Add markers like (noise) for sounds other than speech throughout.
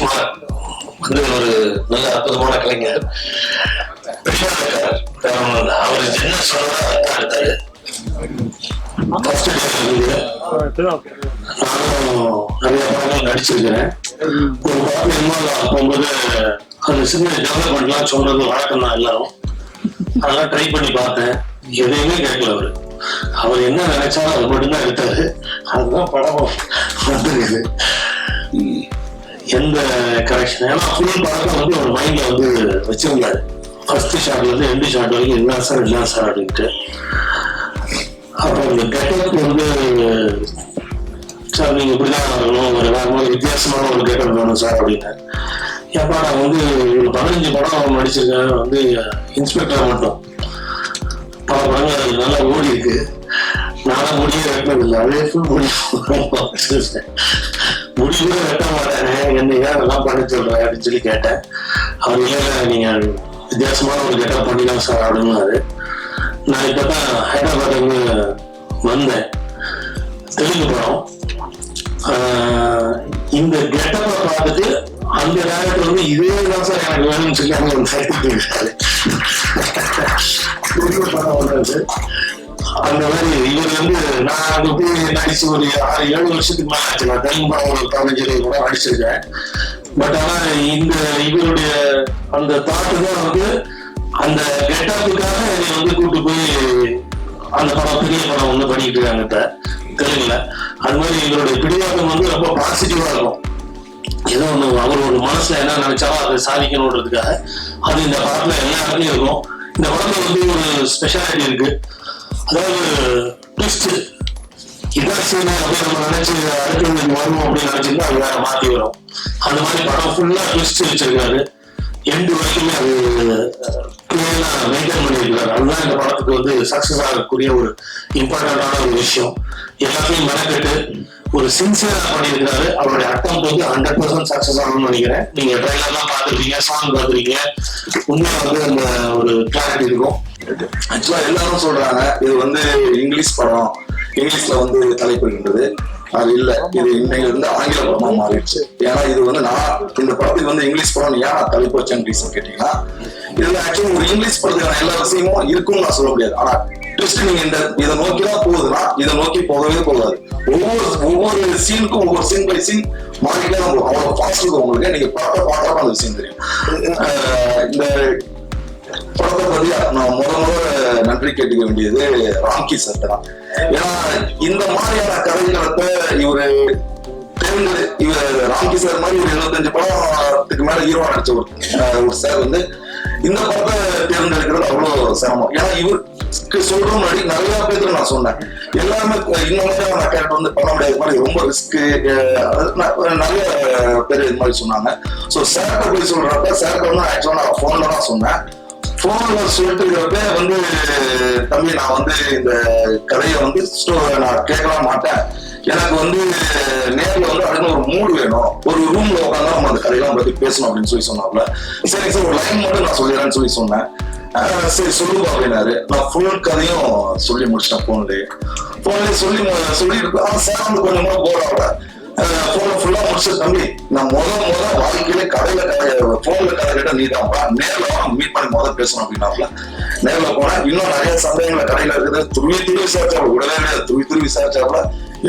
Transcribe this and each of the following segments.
வந்து ஒரு கலைஞர். பெரியார் அவர் என்ன சொல்றதா எடுத்தாரு ஃபர்ஸ்ட் நானும் நிறைய படங்கள் நடிச்சிருக்கிறேன். ஒரு படம் இன்வால்வ் போகும்போது அந்த சின்ன டெவலப்மெண்ட்லாம் சொல்றது வழக்கம் தான் எல்லாரும். அதெல்லாம் ட்ரை பண்ணி பார்த்தேன். எதையுமே கேட்கல அவரு. அவர் என்ன நினைச்சாலும் அது மட்டும்தான் எடுத்தாரு. அதுதான் படம் வந்துருக்குது. எந்த கரெக்ஷன் ஏன்னா ஃபுல் படத்தை வந்து ஒரு மைண்ட்ல வந்து வச்சிருந்தாரு. ஃபர்ஸ்ட் ஷாட்ல இருந்து எண்டு ஷாட் வரைக்கும் என்ன சார் என்ன சார் அப்படின்ட்டு. அப்புறம் இந்த கெட்டப் வந்து சார் நீங்க இப்படிதான் வரணும் ஒரு வேற மாதிரி வித்தியாசமான ஒரு கெட்டப் வேணும் சார் அப்படின்னு ஏப்பா நான் வந்து ஒரு பதினஞ்சு படம் நடிச்சிருக்கேன். வந்து இன்ஸ்பெக்டர் மட்டும். பல படங்கள் நல்லா ஓடி இருக்கு நானும் முடிய வைக்கிறது இல்லை அதே ஃபுல் (laughs) முடியும் முடிச்சுட்டு கூட வெட்ட மாட்டேன் என்ன ஏன் அதெல்லாம் பண்ண சொல்றேன் அப்படின்னு சொல்லி கேட்டேன். அவர் இல்லை நீங்க வித்தியாசமான ஒரு கெட்டப் பண்ணிக்கலாம் சார் அப்படின்னாரு நான் இப்பதான் ஹைதராபாத்துக்கு வந்தேன். தெலுங்கு படம் ஆஹ் இந்த கெட்டப்பை பார்த்துட்டு அந்த நேரத்துல வந்து இதே தான் சார் எனக்கு வேணும்னு சொல்லி அவங்க ஒரு சைட்டு போயிருக்காரு படம் வந்தது அந்த மாதிரி இவர் வந்து நான் அங்க போய் நடிச்சு ஒரு ஆறு ஏழு வருஷத்துக்கு மேல ஆச்சு. நான் தெலுங்கு படம் ஒரு பதினஞ்சு இருபது கூட நடிச்சிருக்கேன். பட் ஆனா இந்த இவருடைய அந்த தாட்டு தான் வந்து அந்த கெட்டப்புக்காக என்னை வந்து கூட்டு போய் அந்த படம் பெரிய படம் ஒண்ணு பண்ணிட்டு இருக்காங்க இப்ப. தெலுங்குல அது மாதிரி இவருடைய பிடிவாதம் வந்து ரொம்ப பாசிட்டிவா இருக்கும். ஏதோ ஒண்ணு அவர் ஒரு மனசுல என்ன நினைச்சாலும் அதை சாதிக்கணுன்றதுக்காக அது இந்த படத்துல எல்லா இடத்துலயும் இருக்கும். இந்த படத்துல வந்து ஒரு ஸ்பெஷாலிட்டி இருக்கு. அதாவது ட்விஸ்ட் இதான் சீனா அப்படின்னு நம்ம நினைச்சு அடுத்து வரும் அப்படின்னு நினைச்சிருந்தா அது வேற மாத்தி வரும். அந்த மாதிரி படம் ஃபுல்லா ட்விஸ்ட் வச்சிருக்காரு. எண்டு வரைக்குமே அது மெயின்டைன் பண்ணியிருக்காரு அதுதான் இந்த படத்துக்கு வந்து சக்சஸ் ஆகக்கூடிய ஒரு இம்பார்ட்டன்டான ஒரு விஷயம். எல்லாத்தையும் மெனக்கெட்டு ஒரு சின்சியரா பண்ணியிருக்காரு அவருடைய அட்டம் வந்து ஹண்ட்ரட் பர்சன்ட் சக்சஸ் ஆகணும்னு நினைக்கிறேன். நீங்க ட்ரைலர்லாம் பார்த்துருக்கீங்க சாங் பார்த்துருக்கீங்க உண்மையா வந்து அந்த ஒரு கிளாரிட்டி இருக்கும். ஆக்சுவலா எல்லாரும் சொல்றாங்க இது வந்து இங்கிலீஷ் படம். இங்கிலீஷ்ல வந்து தலைப்படுகின்றது. அது இல்ல இது இன்னைக்கு வந்து ஆங்கில படமா மாறிடுச்சு. ஏன்னா இது வந்து நான் இந்த படத்துக்கு வந்து இங்கிலீஷ் படம் ஏன் தலைப்பு வச்சேன்னு ரீசன் கேட்டீங்கன்னா இதுல ஆக்சுவலி ஒரு இங்கிலீஷ் படத்துக்கான எல்லா விஷயமும் இருக்கும்னு நான் சொல்ல முடியாது. ஆனா ட்விஸ்ட் நீங்க இந்த இதை நோக்கி தான் போகுதுன்னா இதை நோக்கி போகவே போகாது. ஒவ்வொரு ஒவ்வொரு சீனுக்கும் ஒவ்வொரு சீன் பை சீன் மாறிட்டே தான் போகும். அவ்வளவு ஃபாஸ்ட் இருக்கும் உங்களுக்கு. நீங்க படத்தை பார்த்தா அந்த விஷயம் தெரியும். இந்த படத்தை பத்தி நான் முத முத நன்றி கேட்டுக்க வேண்டியது ராம்கி சார் தான். ஏன்னா இந்த மாதிரியான கதைகளத்தை இவரு தெரிந்து இவர் ராம்கி சார் மாதிரி ஒரு இருபத்தஞ்சு படத்துக்கு மேல ஹீரோ நடிச்ச ஒரு ஒரு சார் வந்து இந்த படத்தை தேர்ந்தெடுக்கிறது அவ்வளவு சிரமம். ஏன்னா இவருக்கு சொல்ற முன்னாடி நிறைய பேருக்கு நான் சொன்னேன். எல்லாருமே இந்த மாதிரியான கேரக்டர் வந்து பண்ண முடியாத மாதிரி ரொம்ப ரிஸ்க் நிறைய பேர் இது மாதிரி சொன்னாங்க. ஸோ சார்ட்ட போய் சொல்றப்ப சார்ட்ட வந்து ஆக்சுவலா நான் ஃபோன்ல தான் சொன்னேன். போன்ல சொல்லிட்டு வந்து தம்பி நான் வந்து இந்த கதையை வந்து ஸ்டோ- நான் கேட்கலாம் மாட்டேன். எனக்கு வந்து நேர்ல வந்து அடுத்த ஒரு மூடு வேணும். ஒரு ரூம்ல உட்காந்து நம்ம அந்த கதையெல்லாம் பத்தி பேசணும் அப்படின்னு சொல்லி சொன்னாப்ல சரி சார் ஒரு லைன் மட்டும் நான் சொல்லிடுறேன்னு சொல்லி சொன்னேன். சரி சொல்லுங்க அப்படின்னாரு. நான் ஃபுல் கதையும் சொல்லி முடிச்சிட்டேன் போன்லயே போன்லயே சொல்லி சொல்லி சொல்லிட்டு ஆனா சார் வந்து கொஞ்சமா போறாங்க போன ஃபுல்லா முடிச்சு தம்பி நான் முத முத வாழ்க்கையில கடையில கடை போன்ல கடை கிட்ட நீ தான்ப்பா நேர்ல மீட் பண்ணி முத பேசணும் அப்படின்னாப்ல நேர்ல போனா இன்னும் நிறைய சந்தேகங்களை கடையில இருக்குது துருவி துருவி விசாரிச்சாப்ல உடனே கிடையாது துருவி துருவி விசாரிச்சாப்ல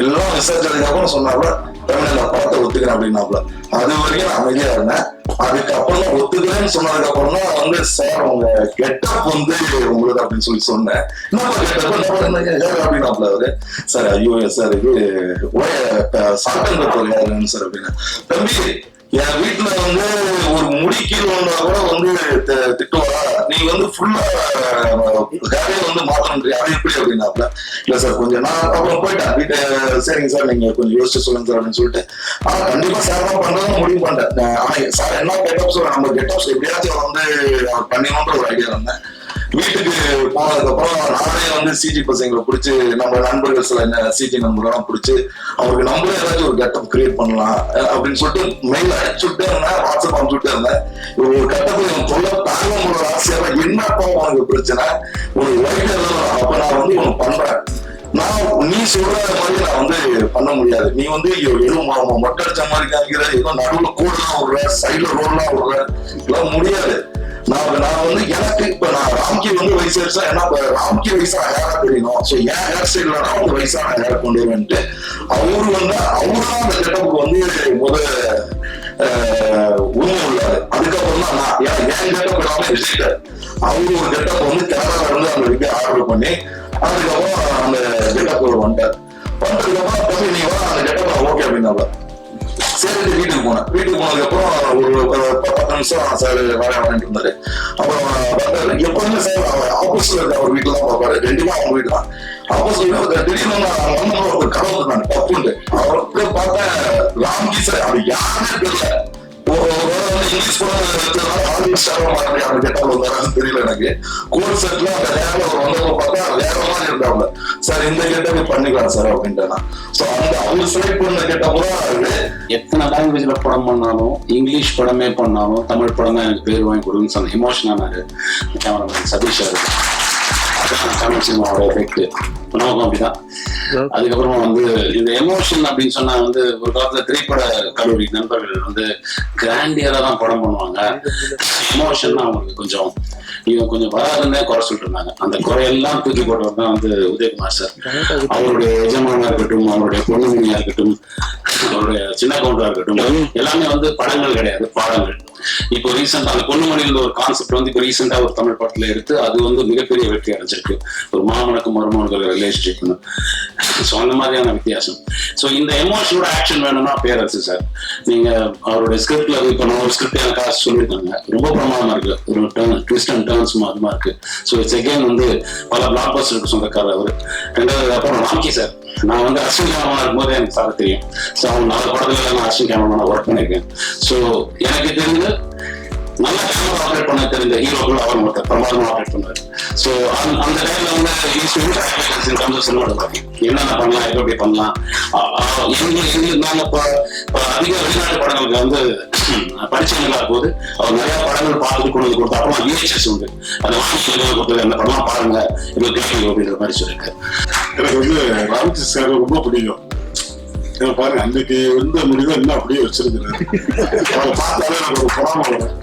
எல்லாம் விசாரிச்சதுக்கு அப்புறம் சொன்னாப்ல தமிழ் நான் படத்தை ஒத்துக்கிறேன் அப்படின்னாப்ல அது வரைக்கும் நான் அமைதியா இருந்தேன். அதுக்கப்புறம் தான் ஒத்துக்கிறேன்னு சொன்னதுக்கு அப்புறம் தான் வந்து சார் உங்க கெட்டப் வந்து உங்களுக்கு அப்படின்னு சொல்லி சொன்னேன். என்னப்பா அப்படின்னாப்ல அவரு. சார் ஐயோ சார் இது சாட்டன் பேப்பர் யாருன்னு சார் அப்படின்னா தம்பி என் வீட்டுல வந்து ஒரு முடி கீழே வந்தா கூட வந்து திட்டுவாரா? நீங்க வந்து ஃபுல்லா வேலையை வந்து மாத்தணும். அது எப்படி அப்படின்னாப்ல இல்ல சார் கொஞ்சம் நான் அப்புறம் போயிட்டேன். வீட்டு சரிங்க சார் நீங்க கொஞ்சம் யோசிச்சு சொல்லுங்க சார் அப்படின்னு சொல்லிட்டு. ஆனா கண்டிப்பா சார் தான் பண்றதும் முடிவு பண்ணிட்டேன். ஆனா சார் என்ன கெட்டப் சொல்ற நம்ம கெட்டப்ஸ் எப்படியாச்சும் வந்து அவர் ஒரு ஐடியா இருந்தேன் வீட்டுக்கு போனதுக்கு அப்புறம் நானே வந்து சிஜி பசங்களை பிடிச்சி நம்ம நண்பர்கள் சில சிஜி நண்பர்கள்லாம் பிடிச்சி அவருக்கு நம்மளே ஏதாச்சும் ஒரு கெட்டப் கிரியேட் பண்ணலாம் அப்படின்னு சொல்லிட்டு மெயில் அனுப்பிச்சுட்டே இருந்தேன் வாட்ஸ்அப் அனுப்பிச்சுட்டே இருந்தேன். ஒரு கெட்டப் எனக்கு சொல்ல தாங்க ஆசையா என்னப்பா உனக்கு பிரச்சனை? ஒரு ஒயிட் அப்ப நான் வந்து உனக்கு பண்றேன். நான் நீ சொல்ற மாதிரி நான் வந்து பண்ண முடியாது. நீ வந்து எதுவும் மொட்டை அடிச்ச மாதிரி காமிக்கிற ஏதோ நடுவுல கூட விடுற சைடுல ரோல்லாம் விடுற இதெல்லாம் முடியாது. நான் நான் வந்து எனக்கு இப்ப நான் ராம்கி வந்து வயசாச்சா வயசா ஏன்னா ராம்கி வயசா ஹேரா தெரியணும் ஸோ என் ஹேர் ஸ்டைல் நான் வந்து வயசான ஹேர் கொண்டு வருவேன்ட்டு அவரு வந்து அவரு அந்த செட்டப்புக்கு வந்து முத உண்மை உள்ளாரு. அதுக்கப்புறம் தான் நான் ஏன் என் கெட்டப் எல்லாமே விசிட்டர் அவரு ஒரு கெட்டப் வந்து கேரளால இருந்து அந்த விக்க ஆர்டர் பண்ணி அதுக்கப்புறம் அந்த கெட்டப் வந்துட்டார். வந்ததுக்கப்புறம் தம்பி நீ வா அந்த கெட்டப் ஓகே அப்படின்னாங்க சேர்ந்து வீட்டுக்கு போனேன். வீட்டுக்கு போனதுக்கு அப்புறம் ஒரு பத்து நிமிஷம் சார் வேலை வாங்கிட்டு இருந்தாரு. அப்புறம் வந்தாரு எப்பவுமே சார் அவர் ஆப்போசிட்ல இருக்க அவர் வீட்டுல தான் பார்ப்பாரு. ரெண்டுமே அவங்க வீட்டு தான். ஆப்போசிட்ல திடீர்னு நான் வந்து ஒரு கனவு நான் தப்புண்டு அவருக்கு பார்த்தேன் ராம்ஜி சார் அவர் யாருமே தெரியல. ஒரு இங்கிலீஷ் ஆங்கிலீஷ் தெரியல எனக்கு. கோட் செட்ல அந்த நேரம் வந்தப்ப பார்த்தா வேற சார் இந்த கெட்டப் பண்ணிக்கலாம் சார் அப்படின்ட்டு ஸோ அந்த அவர் செலக்ட் பண்ண கெட்டப் தான் எத்தனை லாங்குவேஜ்ல படம் பண்ணாலும் இங்கிலீஷ் படமே பண்ணாலும் தமிழ் படம் தான் எனக்கு பேர் வாங்கி கொடுன்னு சொன்ன எமோஷனானாரு கேமராமேன் சதீஷ் அவரு தமிழ் சினிமாவோட எஃபெக்ட் நமக்கும் அப்படிதான். அதுக்கப்புறமா வந்து இந்த எமோஷன் அப்படின்னு சொன்னா வந்து ஒரு காலத்துல திரைப்பட கல்லூரி நண்பர்கள் வந்து கிராண்டியரா தான் படம் பண்ணுவாங்க. எமோஷன் அவங்களுக்கு கொஞ்சம் இவன் கொஞ்சம் வராதுன்னே குறை சொல்லிட்டு இருந்தாங்க அந்த குறையெல்லாம் தூக்கி போட்டவர் தான் வந்து உதயகுமார் சார். அவருடைய எஜமானா இருக்கட்டும் அவருடைய பொண்ணுமணியா இருக்கட்டும் அவருடைய சின்ன கவுண்டரா இருக்கட்டும் எல்லாமே வந்து படங்கள் கிடையாது பாடங்கள். இப்போ ரீசெண்டா அந்த பொண்ணுமணியில் ஒரு கான்செப்ட் வந்து இப்போ ரீசெண்டா ஒரு தமிழ் படத்துல எடுத்து அது வந்து மிகப்பெரிய வெற்றி அடைஞ்சிருக்கு. ஒரு மாமனுக்கும் மருமனுக்கு ரிலேஷன்ஷிப்னு ஸோ அந்த மாதிரியான வித்தியாசம். ஸோ இந்த எமோஷனோட ஆக்ஷன் வேணும்னா பேரரசு சார் நீங்க அவருடைய ஸ்கிரிப்ட்ல இப்போ நான் ஒரு ஸ்கிரிப்ட் எனக்கு சொல்லியிருக்காங்க. ரொம்ப பிரமாதமா இருக்கு. ஒரு டேர்ன் ட்விஸ்ட் அண்ட் டேர்ன்ஸ் அதுமா இருக்கு. ஸோ இட்ஸ் அகேன் வந்து பல பிளாக் பஸ்டருக்கு சொந்தக்காரர் அவர். ரெண்டாவது அப்புறம் ராம்கி சார் நான் வந்து அசின் கேமரா இருக்கும்போது எனக்கு சார் தெரியும். ஸோ அவங்க நாலு படத்துல நான் அசின் கேமரா ஒர்க் பண்ணியிருக்கேன் ஸோ எனக்கு தெரிஞ்சு நல்ல கேமரா ஆப்ரேட் பண்ண தெரிஞ்ச ஹீரோக்கள் அவர் மட்டும் பிரமாதமா ஆப்ரேட் பண்ணாரு ஸோ அந்த டைம்ல வந்து சினிமாட்டோகிராஃபி என்னென்ன பண்ணலாம் எப்படி எப்படி பண்ணலாம். எங்களுக்கு எங்களுக்கு நாங்கள் இப்போ இப்போ அதிக வெளிநாட்டு படங்களுக்கு வந்து படிச்சவங்களா போது அவர் நிறைய படங்கள் பார்த்துட்டு கொண்டு வந்து கொடுத்தா அப்புறம் விஹெச்எஸ் உண்டு. அந்த வாங்கி கொடுத்தது அந்த படம்லாம் பாருங்க எங்களுக்கு கேட்குங்க அப்படின்ற மாதிரி சொல்லியிருக்காரு எனக்கு வந்து ராமகிருஷ்ண சார் ரொம்ப பிடிக்கும் ஏன்னா பாருங்க அன்னைக்கு இருந்த முடிவு என்ன அப்படியே வச்சிருக்கிறேன் அவரை பார்த்தாலே எனக்கு ஒரு பொறாம வரும்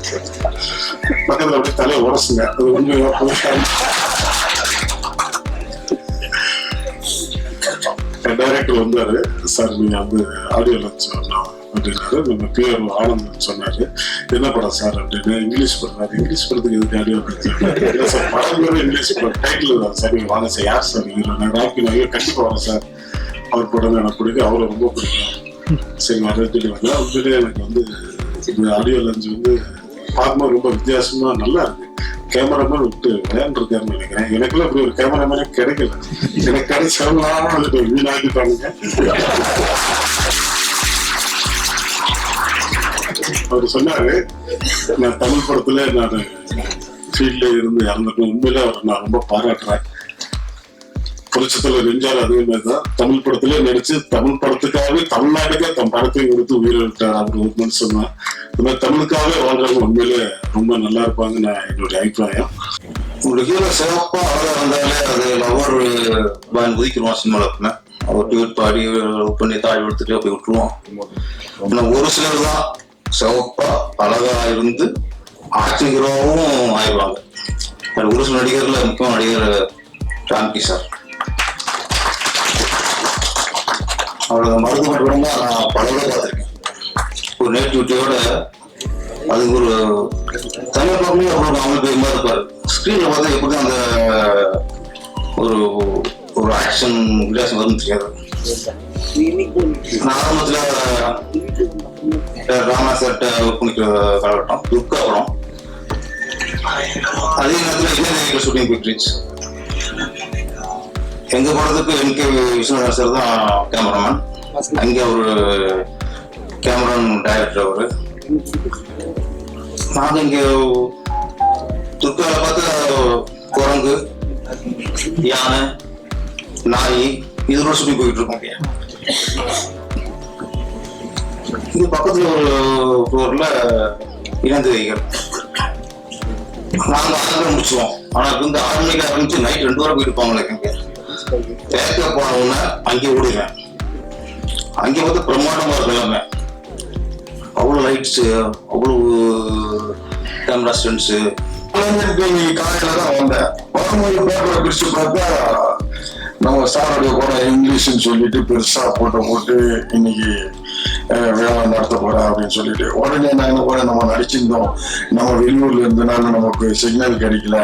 பக்கத்துல அப்படியே தலையை உரசுங்க அது கொஞ்சம் டைரக்டர் வந்தாரு சார் நீங்க வந்து ஆடியோ லஞ்ச் வரலாம் அப்படின்னாரு நம்ம பேர் ஆனந்த் சொன்னாரு. என்ன படம் சார் அப்படின்னு? இங்கிலீஷ் படம். அது இங்கிலீஷ் படத்துக்கு எதுக்கு ஆடியோ லஞ்ச் சார் படம் பேரும் இங்கிலீஷ் படம். டைட்டில் தான் சார். நீங்க வாங்க சார். யார் சார் ஹீரோ நான் ராக்கி நான் கண்டிப்பாக வரேன் சார். அவர் படம் எனக்கு பிடிக்கும். அவரை ரொம்ப பிடிக்கும். சரி வரதுக்கு வந்து உண்மையிலே எனக்கு வந்து இந்த ஆடியோ லஞ்ச் வந்து பார்க்கும்போது ரொம்ப வித்தியாசமா நல்லா இருக்கு. கேமராமேன் விட்டு விளையாண்டுருக்காருன்னு நினைக்கிறேன். எனக்குலாம் அப்படி ஒரு கேமராமேனே கிடைக்கல. எனக்கு கிடைச்சாலும் அதுக்கு வீணாக்கிட்டானுங்க. அவர் சொன்னாரு நான் தமிழ் படத்துல நான் ஃபீல்ட்ல இருந்து இறந்துருக்கேன் உண்மையிலே அவரை நான் ரொம்ப பாராட்டுறேன். புரட்சத்துல நெஞ்சார் அதே மாதிரிதான். தமிழ் படத்துல நடிச்சு தமிழ் படத்துக்காகவே தமிழ்நாட்டுக்கே தம் படத்தையும் கொடுத்து உயிரிழந்தார் விட்டார் அவர் ஒரு மனுஷன். தான் இந்த மாதிரி தமிழுக்காகவே வாழ்றவங்க உண்மையில ரொம்ப நல்லா இருப்பாங்க நான் என்னுடைய அபிப்பிராயம். உங்களுக்கு ஹீரோ சிறப்பா அழகா இருந்தாலே அது லவர் பயன் உதிக்கிறோம் சினிமாவில் அப்படின்னா? அவர் டியூட் பாடி பண்ணி தாழ் எடுத்துட்டு போய் விட்டுருவோம். ஒரு சிலர் தான் சிவப்பா அழகா இருந்து ஆக்ஷன் ஆயிடுவாங்க. ஒரு சில நடிகர்ல முக்கிய நடிகர் ராம்கி சார். அவரோட மருத்துவ மட்டும் நான் படவே பார்த்துருக்கேன். ஒரு நேட்டிவிட்டியோட அதுக்கு ஒரு தமிழ் படமே அவ்வளோ அவங்க பெருமா இருப்பார். ஸ்க்ரீனில் பார்த்தா எப்படி அந்த ஒரு ஒரு ஆக்ஷன் வித்தியாசம் வரும்னு தெரியாது. நான் ஆரம்பத்துல ராமா சார்ட்ட ஒர்க் பண்ணிக்கிற காலகட்டம் துர்கா வரும் அதே நேரத்தில் இளைஞர்கள் ஷூட்டிங் போயிட்டுருச்சு எங்க போனதுக்கு என் கே விஸ்வநாதன் சார் தான் கேமராமேன் அங்கே அவரு கேமரான் டைரக்டர் அவரு நாங்க இங்க துர்கால பார்த்தா குரங்கு யானை நாய் இதோட சுற்றி போயிட்டு இருக்கோம் இது பக்கத்துல ஒரு ஃப்ளோர்ல இணைந்து வைகள். நாங்க ஆறு முடிச்சுவோம் ஆனா இப்ப வந்து ஆறு மணிக்கு ஆரம்பிச்சு நைட் ரெண்டு வாரம் போயிட்டு இருப்பாங்களே இங்க. தேக்க போன உடனே அங்கே ஓடிடுவேன். அங்கே வந்து பிரம்மாண்டமா இருக்கு எல்லாமே. அவ்வளோ லைட்ஸு அவ்வளோ கேமரா ஸ்டென்ஸு இன்னைக்கு காலையில தான் வந்தேன். வரும்போது பேப்பரை பிரிச்சு பார்த்தா நம்ம சாரோட கூட இங்கிலீஷ்னு சொல்லிட்டு பெருசா போட்டு போட்டு இன்னைக்கு விழா நடத்த போறேன் அப்படின்னு சொல்லிட்டு உடனே நான் கூட நம்ம நடிச்சிருந்தோம். நம்ம வெளியூர்ல இருந்தனால நமக்கு சிக்னல் கிடைக்கல.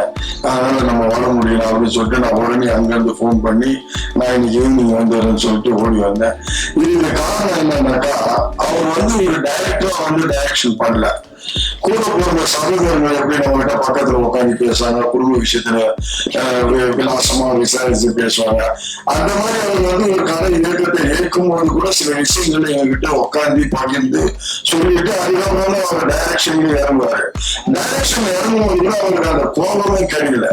அதனால நம்ம வர முடியல அப்படின்னு சொல்லிட்டு நான் உடனே அங்கேருந்து ஃபோன் பண்ணி நான் இன்னைக்கு ஈவினிங் வந்துடுறேன்னு சொல்லிட்டு ஓடி வந்தேன். இதுக்கு காரணம் என்னன்னாக்கா அவர் வந்து ஒரு டைரக்டரா வந்து டைரக்ஷன் பண்ணல. கூட பிறந்த சகோதரர்கள் எப்படி நம்ம கிட்ட பக்கத்துல உட்காந்து பேசுவாங்க குடும்ப விஷயத்துல விலாசமா விசாரிச்சு பேசுவாங்க. அந்த மாதிரி அவர் வந்து ஒரு கதை இருக்கும் ஏற்கும் போது கூட சில விஷயங்களை என்கிட்ட உட்காந்து பகிர்ந்து சொல்லிட்டு அதிகமான அவர் டைரக்ஷன்ல இறங்குவாரு. டைரக்ஷன் இறங்கும் போது கூட அவருக்கு அந்த கோபமே கிடைக்கல.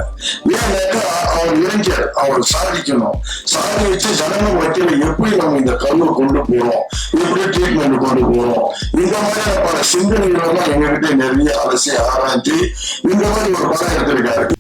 ஏன்னாக்கா அவர் இளைஞர் அவர் சாதிக்கணும். சாதிச்சு ஜனங்க மத்தியில எப்படி நம்ம இந்த கல்வை கொண்டு போறோம்? எப்படி ட்ரீட்மெண்ட் கொண்டு போறோம்? இந்த மாதிரியான பல சிந்தனைகள் எல்லாம் எங்ககிட்ட நிறைய அலசி ஆராய்ச்சி இந்த மாதிரி ஒரு படம் எடுத்திருக்காரு.